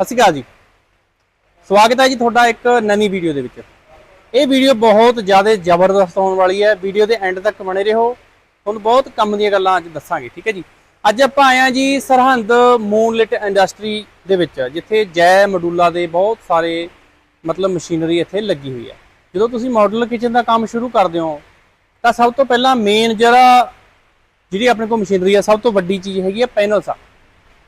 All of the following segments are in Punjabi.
ਸਤਿ ਸ਼੍ਰੀ ਅਕਾਲ ਜੀ। ਸਵਾਗਤ ਹੈ ਜੀ ਤੁਹਾਡਾ ਇੱਕ ਨਵੀਂ ਵੀਡੀਓ ਦੇ ਵਿੱਚ। ਇਹ ਵੀਡੀਓ ਬਹੁਤ ਜ਼ਿਆਦਾ ਜ਼ਬਰਦਸਤ ਹੋਣ ਵਾਲੀ ਹੈ। ਵੀਡੀਓ ਦੇ ਐਂਡ ਤੱਕ ਬਣੇ ਰਹੋ। ਤੁਹਾਨੂੰ ਬਹੁਤ ਕੰਮ ਦੀਆਂ ਗੱਲਾਂ ਅੱਜ ਦੱਸਾਂਗੇ, ਠੀਕ ਹੈ ਜੀ। ਅੱਜ ਆਪਾਂ ਆਏ ਹਾਂ ਜੀ ਸਰਹੰਦ ਮੂਨਲਿਟ ਇੰਡਸਟਰੀ ਦੇ ਵਿੱਚ, ਜਿੱਥੇ ਜੈ ਮਡੂਲਾ ਦੇ ਬਹੁਤ ਸਾਰੇ ਮਤਲਬ ਮਸ਼ੀਨਰੀ ਇੱਥੇ ਲੱਗੀ ਹੋਈ ਹੈ। ਜਦੋਂ ਤੁਸੀਂ ਮਾਡਲ ਕਿਚਨ ਦਾ ਕੰਮ ਸ਼ੁਰੂ ਕਰਦੇ ਹੋ, ਤਾਂ ਸਭ ਤੋਂ ਪਹਿਲਾਂ ਮੇਨ ਜਿਹੜਾ ਜਿਹੜੀ ਆਪਣੇ ਕੋਲ ਮਸ਼ੀਨਰੀ ਆ ਸਭ ਤੋਂ ਵੱਡੀ ਚੀਜ਼ ਹੈਗੀ ਆ ਪੈਨਲਸ ਆ।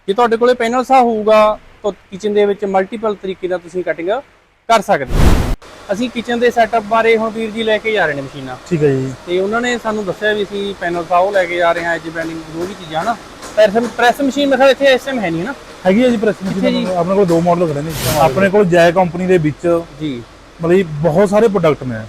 ਜੇ ਤੁਹਾਡੇ ਕੋਲੇ ਪੈਨਲ ਸਾ ਹੋਊਗਾ ਕਿਚਨ ਦੇ ਵਿੱਚ ਮਲਟੀਪਲ ਤਰੀਕੇ ਦਾ ਤੁਸੀਂ ਕਟਿੰਗ ਕਰ ਸਕਦੇ ਹੋ। ਅਸੀਂ ਕਿਚਨ ਦੇ ਸੈਟਅਪ ਬਾਰੇ ਹੁਣ ਵੀਰ ਜੀ ਲੈ ਕੇ ਜਾ ਰਹੇ ਨੇ ਮਸ਼ੀਨਾਂ। ਠੀਕ ਹੈ ਜੀ। ਤੇ ਉਹਨਾਂ ਨੇ ਸਾਨੂੰ ਦੱਸਿਆ ਵੀ ਅਸੀਂ ਪੈਨਲ ਸਾ ਉਹ ਲੈ ਕੇ ਜਾ ਰਹੇ ਹਾਂ ਐਜ ਬੈਂਡਿੰਗ ਜੋ ਵੀ ਚੀਜ਼ਾਂ ਨਾ। ਪ੍ਰੈਸ ਪ੍ਰੈਸ ਮਸ਼ੀਨ ਮੇਰੇ ਖਿਆਲ ਇੱਥੇ ਇਸ ਟਾਈਮ ਹੈ ਨਹੀਂ ਨਾ। ਹੈਗੀ ਹੈ ਜੀ ਪ੍ਰੈਸ? ਮਸ਼ੀਨ ਆਪਣੇ ਕੋਲ ਦੋ ਮਾਡਲ ਖੜੇ ਨੇ। ਆਪਣੇ ਕੋਲ ਜੈ ਕੰਪਨੀ ਦੇ ਵਿੱਚ। ਜੀ। ਮਤਲਬ ਬਹੁਤ ਸਾਰੇ ਪ੍ਰੋਡਕਟ ਨੇ।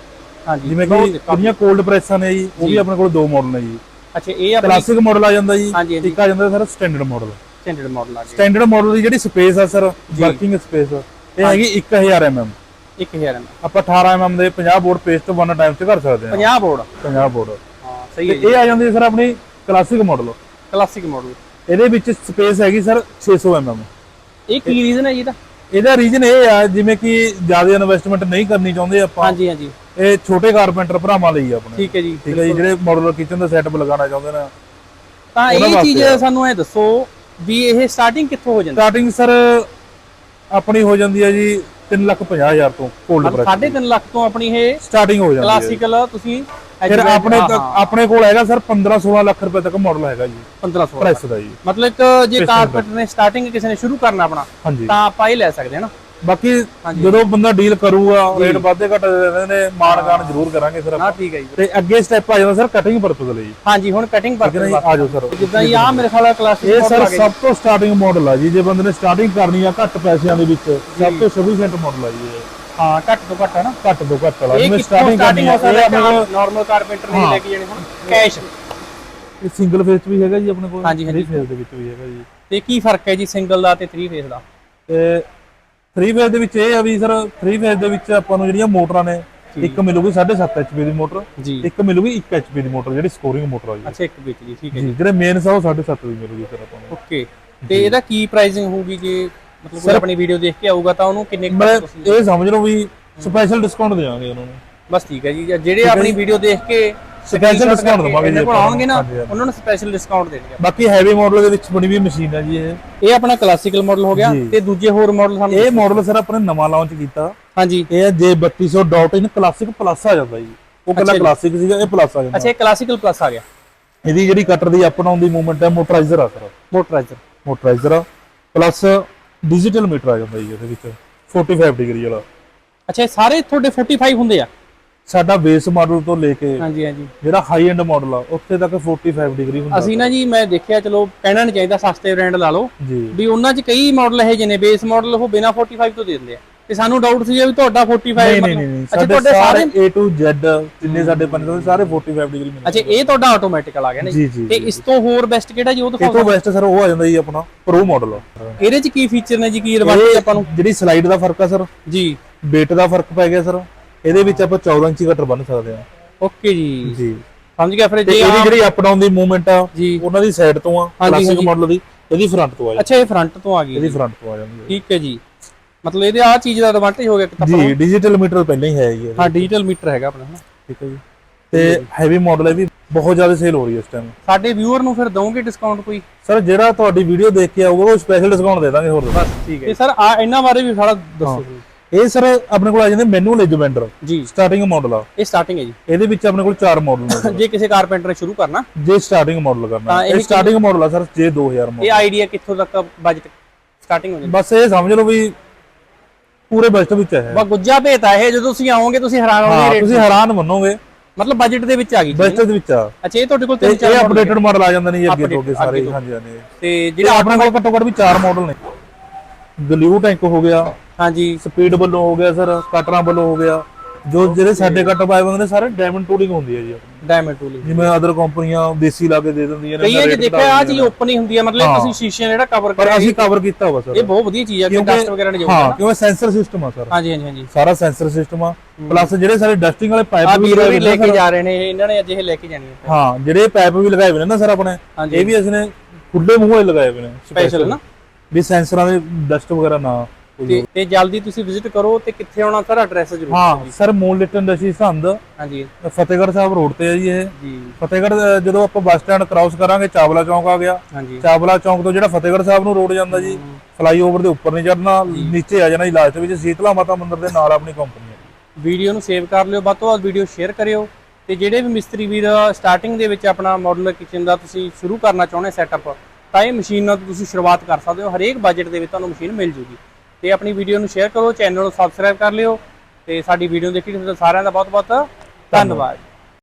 ਹਾਂਜੀ ਜਿਵੇਂ ਕਿ ਜਿਹੜੀਆਂ ਕੋਲਡ ਪ੍ਰੈਸਾਂ ਨੇ ਜੀ ਉਹ ਵੀ ਆਪਣੇ ਕੋਲ ਦੋ ਮਾਡਲ ਨੇ ਜੀ। ਅੱਛਾ ਇਹ ਆਪਣੀ ਕਲਾਸਿਕ ਮਾਡਲ ਆ ਜਾਂਦਾ ਜੀ। ਇੱਕ ਆ ਜਾਂਦਾ sir standard model standard model ਆ ਗਿਆ ਸਟੈਂਡਰਡ ਮਾਡਲ ਦੀ ਜਿਹੜੀ ਸਪੇਸ ਆ ਸਰ ਵਰਕਿੰਗ ਸਪੇਸ ਇਹ ਹੈਗੀ 1000 mm 1000 ਐਮ ਆਪਾਂ 18 mm ਦੇ 50 ਬੋਰਡ ਪੇਸਟ ਵਨ ਟਾਈਮ ਤੇ ਕਰ ਸਕਦੇ ਹਾਂ। 50 ਬੋਰਡ 50 ਬੋਰਡ ਹਾਂ ਸਹੀ ਹੈ ਇਹ ਆ ਜਾਂਦੀ ਸਰ ਆਪਣੀ ਕਲਾਸਿਕ ਮਾਡਲ ਕਲਾਸਿਕ ਮਾਡਲ ਇਹਦੇ ਵਿੱਚ ਸਪੇਸ ਹੈਗੀ ਸਰ 600 mm ਇਹ ਕੀ ਰੀਜ਼ਨ ਹੈ ਜੀ ਇਹਦਾ? ਇਹਦਾ ਰੀਜਨ ਇਹ ਆ ਜਿਵੇਂ ਕਿ ਜ਼ਿਆਦਾ ਇਨਵੈਸਟਮੈਂਟ ਨਹੀਂ ਕਰਨੀ ਚਾਹੁੰਦੇ ਆਪਾਂ। ਹਾਂਜੀ ਹਾਂਜੀ। ਇਹ ਛੋਟੇ ਕਾਰਪੈਂਟਰ ਭਰਾਵਾਂ ਲਈ ਆ ਆਪਣੇ। ਠੀਕ ਹੈ ਜੀ ਠੀਕ ਹੈ ਜੀ ਜਿਹੜੇ ਮਾਡੂਲਰ ਕਿਚਨ ਦਾ ਸੈਟਅਪ ਲਗਾਉਣਾ ਚਾਹੁੰਦੇ ਨੇ। ਤਾਂ ਇਹ ਚੀਜ਼ ਆ। ਸਾਨੂੰ ਇਹ ਦੱਸੋ ਵੀ ਇਹ ਸਟਾਰਟਿੰਗ ਕਿੱਥੋਂ ਹੋ ਜਾਂਦੀ? ਸਟਾਰਟਿੰਗ ਸਰ ਆਪਣੀ ਹੋ ਜਾਂਦੀ ਹੈ ਜੀ 350000 ਤੋਂ ਕੋਲਡ ਪ੍ਰੈਸ ਸਾਢੇ ਤਿੰਨ ਲੱਖ ਤੋਂ ਆਪਣੀ ਇਹ ਸਟਾਰਟਿੰਗ ਹੋ ਜਾਂਦੀ ਹੈ ਕਲਾਸਿਕਲ ਤੁਸੀਂ ਫਿਰ ਆਪਣੇ ਆਪਣੇ ਕੋਲ ਹੈਗਾ ਸਰ 15 16 ਲੱਖ ਰੁਪਏ ਤੱਕ ਮਾਡਲ ਹੈਗਾ ਜੀ। 1500 ਪ੍ਰੈਸ ਦਾ ਜੀ। ਮਤਲਬ ਜੇ ਕਾਰਪੈਂਟਰ ਨੇ ਸਟਾਰਟਿੰਗ ਕਿਸੇ ਨੇ ਸ਼ੁਰੂ ਕਰਨਾ ਆਪਣਾ ਤਾਂ ਆਪਾਂ ਇਹ ਲੈ ਸਕਦੇ ਹਾਂ ਨਾ। ਬਾਕੀ। ਜਦੋਂ ਬੰਦਾ ਡੀਲ ਕਰੂਗਾ ਰੇਟ ਵਾਧੇ ਘਟ ਦੇ ਨੇ ਮਾਨਗਾਨ ਜ਼ਰੂਰ ਕਰਾਂਗੇ ਸਰ ਨਾ ਠੀਕ ਹੈ ਜੀ। ਤੇ ਅੱਗੇ ਸਟੈਪ ਆ ਜਾਂਦਾ ਸਰ ਕਟਿੰਗ ਪਰਪਸ ਲਈ। ਹਾਂਜੀ ਹੁਣ ਕਟਿੰਗ ਠੀਕ ਹੈ ਪਰ ਜੀ ਆ ਜਾਓ ਸਰ। ਜਿੱਦਾਂ ਹੀ ਆ ਮੇਰੇ ਖਿਆਲ ਕਲਾਸਿਕ ਇਹ ਸਰ ਸਭ ਤੋਂ ਸਟਾਰਟਿੰਗ ਮਾਡਲ ਆ ਜੀ। ਜੇ ਬੰਦੇ ਨੇ ਸਟਾਰਟਿੰਗ ਕਰਨੀ ਆ ਘੱਟ ਪੈਸਿਆਂ ਦੇ ਵਿੱਚ ਸਭ ਤੋਂ ਸਫੀਸ਼ੀਐਂਟ ਮਾਡਲ ਆ ਜੀ ਇਹ। ਹਾਂ ਘੱਟ ਤੋਂ ਘੱਟ ਹੈ ਨਾ। ਘੱਟ ਤੋਂ ਘੱਟ ਵਾਲਾ ਇਹ ਜਿਵੇਂ ਸਟਾਰਟਿੰਗ ਕਰਨੀ ਆ ਹੋ ਇਹ ਆਪਣੇ ਨਾਰਮਲ ਕਾਰਪੈਂਟਰ ਨੇ ਲੈ ਕੇ ਜਾਣੇ ਹੁਣ ਕੈਸ਼ ਇਹ ਸਿੰਗਲ ਫੇਸ ਵੀ ਹੈਗਾ ਜੀ ਆਪਣੇ ਕੋਲ? ਹਾਂਜੀ, ਹਾਂਜੀ। ਫੇਸ ਦੇ ਵਿੱਚ ਵੀ ਹੈਗਾ ਜੀ। ਤੇ ਕੀ ਫ਼ਰਕ ਹੈ ਜੀ ਸਿੰਗਲ ਦਾ ਤੇ 3 ਫੇਸ ਦਾ? ਤੇ 3 ਫੇਸ ਦੇ ਵਿੱਚ ਇਹ ਆ ਵੀ ਸਰ 3 ਫੇਸ ਦੇ ਵਿੱਚ ਆਪਾਂ ਨੂੰ ਜਿਹੜੀਆਂ ਮੋਟਰਾਂ ਨੇ ਇੱਕ ਮਿਲੂਗੀ 7.5 HP ਦੀ ਮੋਟਰ ਇੱਕ ਮਿਲੂਗੀ 1 HP ਦੀ ਮੋਟਰ ਜਿਹੜੀ ਸਕੋਰਿੰਗ ਮੋਟਰ ਆ ਜੀ। ਅੱਛਾ ਇੱਕ ਵਿੱਚ ਜੀ ਠੀਕ ਹੈ ਜੀ ਜਿਹੜੇ ਮੇਨ ਸਾ ਉਹ 7.5 ਦੀ ਮਿਲੂਗੀ ਸਰ ਆਪਾਂ ਨੂੰ। ਓਕੇ। ਤੇ ਇਹਦਾ ਕੀ ਪ੍ਰਾਈਸਿੰਗ ਹੋਊਗੀ ਜੇ ਮਤਲਬ ਕੋਈ ਆਪਣੀ ਵੀਡੀਓ ਦੇਖ ਕੇ ਆਊਗਾ ਤਾਂ ਉਹਨੂੰ ਕਿੰਨੇ ਇਹ ਸਮਝ ਲਓ ਵੀ ਸਪੈਸ਼ਲ ਡਿਸਕਾਊਂਟ ਦੇਵਾਂਗੇ ਉਹਨਾਂ ਨੂੰ। ਬਸ ਠੀਕ ਹੈ ਜੀ ਜਾਂ ਜਿਹੜੇ ਆਪਣੀ ਵੀਡੀਓ ਦੇਖ ਕੇ Special discount ਦੇਵਾਂਗੇ ਜੀ ਕੋਲ। ਆਉਣਗੇ ਨਾ। ਉਹਨਾਂ ਨੂੰ ਸਪੈਸ਼ਲ ਡਿਸਕਾਊਂਟ ਦੇਣਗੇ। ਬਾਕੀ ਹੈਵੀ ਮਾਡਲ ਦੇ ਵਿੱਚ ਬਣੀ ਵੀ ਮਸ਼ੀਨ ਹੈ ਜੀ ਇਹ। ਇਹ ਆਪਣਾ ਕਲਾਸਿਕਲ ਮਾਡਲ ਹੋ ਗਿਆ ਜੀ। ਤੇ ਦੂਜੇ ਹੋਰ ਮਾਡਲ ਸਾਨੂੰ ਇਹ ਮਾਡਲ ਸਰ ਆਪਣੇ ਨਵਾਂ ਲਾਂਚ ਕੀਤਾ। ਹਾਂਜੀ। ਇਹ ਹੈ J3200 dot in classic plus ਆ ਜਾਂਦਾ ਜੀ। ਉਹ ਪਹਿਲਾਂ ਕਲਾਸਿਕ ਸੀਗਾ ਇਹ ਪਲੱਸ ਆ ਜਾਂਦਾ। ਅੱਛਾ ਇਹ ਕਲਾਸਿਕਲ ਪਲੱਸ ਆ ਗਿਆ। ਇਹਦੀ ਜਿਹੜੀ ਕਟਰ ਦੀ ਅਪ ਡਾਊਨ ਦੀ ਮੂਵਮੈਂਟ ਹੈ ਮੋਟਰਾਈਜ਼ਰ ਆ ਸਰ ਮੋਟਰਾਈਜ਼ਰ ਮੋਟਰਾਈਜ਼ਰ ਆ। ਪਲੱਸ ਡਿਜੀਟਲ ਮੀਟਰ ਆ ਜਾਂਦਾ ਜੀ ਇਹਦੇ ਵਿੱਚ। 45 ਡਿਗਰੀ ਵਾਲਾ। ਅੱਛਾ ਇਹ ਸਾਰੇ ਤੁਹਾਡੇ 45 ਹੁੰਦੇ ਆ? ਸਾਡਾ ਬੇਸ ਮਾਡਲ ਤੋਂ ਲੈ ਕੇ ਹਾਂਜੀ ਹਾਂਜੀ। ਜਿਹੜਾ ਹਾਈ ਐਂਡ ਮਾਡਲ ਆ ਉੱਥੇ ਤੱਕ 45 ਡਿਗਰੀ ਹੁੰਦਾ ਅਸੀਂ ਨਾ ਜੀ ਮੈਂ ਦੇਖਿਆ ਚਲੋ ਕਹਿਣਾ ਨਹੀਂ ਚਾਹੀਦਾ ਸਸਤੇ ਬ੍ਰਾਂਡ ਲਾ ਲਓ। ਵੀ ਉਹਨਾਂ 'ਚ ਕਈ ਮਾਡਲ ਇਹ ਜਿਹੇ ਨੇ ਬੇਸ ਮਾਡਲ ਉਹ ਬਿਨਾ 45 ਤੋਂ ਦੇ ਦਿੰਦੇ ਆ। ਤੇ ਸਾਨੂੰ ਡਾਊਟ ਸੀ ਵੀ ਤੁਹਾਡਾ 45 ਨਹੀਂ ਨਹੀਂ ਨਹੀਂ ਅੱਛਾ ਤੁਹਾਡੇ ਸਾਰੇ A to Z ਜਿੰਨੇ ਸਾਡੇ ਤੋਂ ਸਾਰੇ 45 ਡਿਗਰੀ ਮਿਲਦੇ ਅੱਛਾ ਇਹ ਤੁਹਾਡਾ ਆਟੋਮੈਟਿਕ ਆ ਗਿਆ ਨਾ ਜੀ? ਤੇ ਇਸ ਤੋਂ ਹੋਰ ਬੈਸਟ ਕਿਹੜਾ ਜੀ? ਉਹ ਇਹ ਦਿਖਾਓ ਤੋਂ ਬੈਸਟ ਸਰ ਉਹ ਆ ਜਾਂਦਾ ਜੀ ਆਪਣਾ ਪ੍ਰੋ ਮਾਡਲ ਇਹਦੇ 'ਚ ਕੀ ਫੀਚਰ ਨੇ ਜੀ ਕੀ ਐਡਵਾਂਟੇਜ ਆਪਾਂ ਨੂੰ? ਜਿਹੜੀ ਸਲਾਈਡ ਦਾ ਫ਼ਰਕ ਆ ਸਰ ਜੀ। weight ਦਾ ਫ਼ਰਕ ਪੈ ਗਿਆ ਸਰ ਇਹਦੇ ਵਿੱਚ ਆਪਾਂ 14 ਇੰਚੀ ਕਟਰ ਬੰਨ ਸਕਦੇ ਹਾਂ। ਓਕੇ ਜੀ। ਜੀ। ਸਮਝ ਗਿਆ ਫਿਰ ਤੇ ਜੇ ਇਹਦੀ ਜਿਹੜੀ ਅਪ ਡਾਊਨ ਦੀ ਮੂਵਮੈਂਟ ਆ ਜੀ। ਉਹਨਾਂ ਦੀ ਸਾਈਡ ਤੋਂ ਆ ਹਾਂਜੀ, ਕਲਾਸਿਕ ਹਾਂਜੀ। ਮਾਡਲ ਦੀ ਇਹਦੀ ਫਰੰਟ ਤੋਂ ਆ ਜੀ। ਅੱਛਾ ਇਹ ਫਰੰਟ ਤੋਂ ਆ ਗਈ ਇਹਦੀ ਫਰੰਟ ਤੋਂ ਆ ਜਾਂਦੀ ਠੀਕ ਹੈ ਜੀ। ਮਤਲਬ ਇਹਦੇ ਆ ਚੀਜ਼ ਦਾ ਐਡਵਾਂਟੇਜ ਹੋ ਗਿਆ ਕਿ ਤਾਂ ਜੀ ਡਿਜੀਟਲ ਮੀਟਰ ਪਹਿਲਾਂ ਹੀ ਹੈ ਜੀ ਇਹਦੇ। ਹਾਂ ਡਿਜੀਟਲ ਮੀਟਰ ਹੈਗਾ ਆਪਣਾ ਹਨਾ। ਠੀਕ ਹੈ ਜੀ। ਤੇ ਹੈਵੀ ਮਾਡਲ ਹੈ ਵੀ ਬਹੁਤ ਜ਼ਿਆਦਾ ਸੇਲ ਹੋ ਰਹੀ ਹੈ ਇਸ ਟਾਈਮ ਸਾਡੇ ਵਿਊਅਰ ਨੂੰ ਫਿਰ ਦਵੋਗੇ ਡਿਸਕਾਊਂਟ ਕੋਈ? ਸਰ ਜਿਹੜਾ ਤੁਹਾਡੀ ਵੀਡੀਓ ਦੇਖ ਕੇ ਆਊਗਾ ਉਹ ਸਪੈਸ਼ਲ ਡਿਸਕਾਊਂਟ ਦੇ ਦਾਂਗੇ ਹੋਰ ਦੱਸੋ। ਠੀਕ ਹੈ ਤੇ ਸਰ ਆ ਇਹਨਾਂ ਬਾਰੇ ਵੀ ਥੋੜਾ ਦੱਸੋ ਇਹ ਸਰ ਆਪਣੇ ਕੋਲ ਆ ਜਾਂਦੇ ਮੈਨੂਅਲ ਐਜਮੈਂਟਰ ਜੀ। ਸਟਾਰਟਿੰਗ ਮਾਡਲ ਆ। ਇਹ ਸਟਾਰਟਿੰਗ ਹੈ ਜੀ। ਇਹਦੇ ਵਿੱਚ ਆਪਣੇ ਕੋਲ ਚਾਰ ਮਾਡਲ ਨੇ। ਜੇ ਕਿਸੇ ਕਾਰਪੈਂਟਰ ਨੇ ਸ਼ੁਰੂ ਕਰਨਾ। ਜੇ ਸਟਾਰਟਿੰਗ ਮਾਡਲ ਕਰਨਾ। ਇਹ ਸਟਾਰਟਿੰਗ ਮਾਡਲ ਆ ਸਰ ਜੇ 2000 ਮਾਡਲ ਇਹ ਆਈਡੀਆ ਕਿੱਥੋਂ ਤੱਕ ਬਜਟ ਸਟਾਰਟਿੰਗ ਹੋ ਜਾਂਦੀ? ਬਸ ਇਹ ਸਮਝ ਲਓ ਵੀ ਪੂਰੇ ਬਜਟ ਵਿੱਚ ਹੈ। ਬਾ ਗੁੱਜਾ ਭੇਤਾ ਇਹ ਜਦੋਂ ਤੁਸੀਂ ਆਓਗੇ ਤੁਸੀਂ ਹੈਰਾਨ ਹਾਂ ਹੋਗੇ ਰੇਟ ਤੁਸੀਂ ਹੈਰਾਨ ਮੰਨੋਗੇ। ਮਤਲਬ ਬਜਟ ਦੇ ਵਿੱਚ ਆ ਗਈ। ਬਜਟ ਦੇ ਵਿੱਚ ਆ। ਅੱਛਾ ਇਹ ਤੁਹਾਡੇ ਕੋਲ ਤਿੰਨ ਚਾਰ ਇਹ ਅਪਡੇਟਡ ਮਾਡਲ ਆ ਜਾਂਦੇ ਨੇ ਜੀ ਅੱਗੇ ਤੋਂ ਅੱਗੇ ਸਾਰੇ। ਹਾਂਜੀ ਹਾਂਜੀ। ਤੇ ਜਿਹੜਾ ਜਿਹੜਾ ਆਪਣੇ ਕੋਲ ਘੱਟੋ ਘੱਟ ਵੀ ਚਾਰ ਮਾਡਲ ਨੇ। ਗਲਿਊ ਟੈਂਕ ਹੋ ਗਿਆ। ਹਾਂਜੀ ਸਪੀਡ ਵੱਲੋਂ ਹੋ ਗਿਆ ਸਰ ਕਟਰਾਂ ਵੱਲੋਂ ਹੋ ਗਿਆ। ਜੋ ਜਿਹੜੇ ਸਾਡੇ ਕੱਟ ਪਾਏ ਹੁੰਦੇ ਨੇ ਸਾਰੇ ਡਾਇਮੰਡ ਟੂਲਿੰਗ ਹੁੰਦੀ ਹੈ ਜੀ। ਡਾਇਮੰਡ ਟੂਲ ਜਿਵੇਂ ਅਦਰ ਕੰਪਨੀਆਂ ਦੇਸੀ ਲਾ ਕੇ ਦੇ ਦਿੰਦੀਆਂ ਨੇ ਕਈਆਂ rate ਦੇਖਿਆ ਆ ਚੀਜ਼ ਓਪਨ ਹੀ ਹੁੰਦੀ ਹੈ ਮਤਲਬ ਤੁਸੀਂ ਸ਼ੀਸ਼ੇ ਜਿਹੜਾ ਕਵਰ ਕਰਿਆ ਅਸੀਂ ਕਵਰ ਕੀਤਾ ਹੋਇਆ ਇਹ ਸਰ ਬਹੁਤ ਵਧੀਆ ਚੀਜ਼ ਹੈ ਕਿ ਡਸਟ ਵਗੈਰਾ ਨਹੀਂ ਜਾਊਗਾ ਹਾਂ ਕਿਉਂਕਿ ਸੈਂਸਰ ਸਿਸਟਮ ਆ ਸਰ। ਹਾਂਜੀ ਹਾਂਜੀ ਹਾਂਜੀ। ਸਾਰਾ ਸੈਂਸਰ ਸਿਸਟਮ ਆ। ਪਲੱਸ ਜਿਹੜੇ ਸਾਰੇ ਡਸਟਿੰਗ ਵਾਲੇ ਪਾਈਪ ਵੀ ਲੈ ਕੇ ਜਾ ਰਹੇ ਨੇ ਇਹ, ਇਹਨਾਂ ਨੇ ਅੱਜ ਇਹ ਲੈ ਕੇ ਜਾਣੀ ਹੈ। ਹਾਂ ਜਿਹੜੇ ਪਾਈਪ ਵੀ ਲਗਾਏ ਹੋਏ ਨੇ ਨਾ ਸਰ ਆਪਣੇ। ਇਹ ਵੀ ਅਸੀਂ ਨੇ ਖੁੱਲੇ ਮੂੰਹ ਲਗਾਏ ਹੋਏ ਨੇ ਸਪੈਸ਼ਲ ਨਾ? ਵੀ ਸੈਂਸਰਾਂ ਦੇ ਡਸਟ ਵਗੈਰਾ ਨਾ। ਤੇ ਤੇ ਜਲਦੀ ਤੁਸੀਂ ਵਿਜ਼ਿਟ ਕਰੋ ਤੇ ਕਿੱਥੇ ਆਉਣਾ ਸਰ ਐਡਰੈਸ ਜ਼ਰੂਰ ਹਾਂ ਸਰ ਮੂਲ ਲਿਟਨ ਇੰਡਸਟਰੀ ਸੰਧ ਹਾਂਜੀ। ਫਤਿਹਗੜ੍ਹ ਸਾਹਿਬ ਰੋਡ ਤੇ ਹੈ ਜੀ ਇਹ। ਜੀ। ਫਤਿਹਗੜ੍ਹ ਜਦੋਂ ਆਪਾਂ ਬੱਸ ਸਟੈਂਡ ਕ੍ਰਾਸ ਕਰਾਂਗੇ ਚਾਵਲਾ ਚੌਂਕ ਆ ਗਿਆ। ਹਾਂਜੀ। ਚਾਵਲਾ ਚੌਂਕ ਤੋਂ ਜਿਹੜਾ ਫਤਿਹਗੜ੍ਹ ਸਾਹਿਬ ਨੂੰ ਰੋਡ ਜਾਂਦਾ ਜੀ ਫਲਾਈਓਵਰ ਦੇ ਉੱਪਰ ਨਹੀਂ ਚੜਨਾ ਨੀਚੇ ਆ ਜਾਣਾ ਜੀ ਲਾਸਟ ਵਿੱਚ ਸੀਤਲਾ ਮਾਤਾ ਮੰਦਿਰ ਦੇ ਨਾਲ ਆਪਣੀ ਕੰਪਨੀ ਹੈ। ਵੀਡੀਓ ਨੂੰ ਸੇਵ ਕਰ ਲਿਓ ਵੱਧ ਤੋਂ ਵੱਧ ਵੀਡੀਓ ਸ਼ੇਅਰ ਕਰਿਓ ਤੇ ਜਿਹੜੇ ਵੀ ਮਿਸਤਰੀ ਵੀਰ ਸਟਾਰਟਿੰਗ ਦੇ ਵਿੱਚ ਆਪਣਾ ਮਾਡੂਲਰ ਕਿਚਨ ਦਾ ਤੁਸੀਂ ਸ਼ੁਰੂ ਕਰਨਾ ਚਾਹੁੰਦੇ ਸੈਟਅਪ ਤਾਂ ਇਹ ਮਸ਼ੀਨ ਨਾਲ ਤੁਸੀਂ ਸ਼ੁਰੂਆਤ ਕਰ ਸਕਦੇ ਹੋ ਹਰੇਕ ਬਜਟ ਦੇ ਵਿੱਚ ਤੁਹਾਨੂੰ ਮਸ਼ੀਨ ਮਿਲ ਜੂਗੀ। ਤੇ ਆਪਣੀ ਵੀਡੀਓ ਨੂੰ ਸ਼ੇਅਰ ਕਰੋ ਚੈਨਲ ਨੂੰ ਸਬਸਕ੍ਰਾਈਬ ਕਰ ਲਿਓ ਤੇ ਸਾਡੀ ਵੀਡੀਓ ਦੇਖੀ ਤੁਸੀਂ ਸਾਰਿਆਂ ਦਾ ਬਹੁਤ ਬਹੁਤ ਧੰਨਵਾਦ।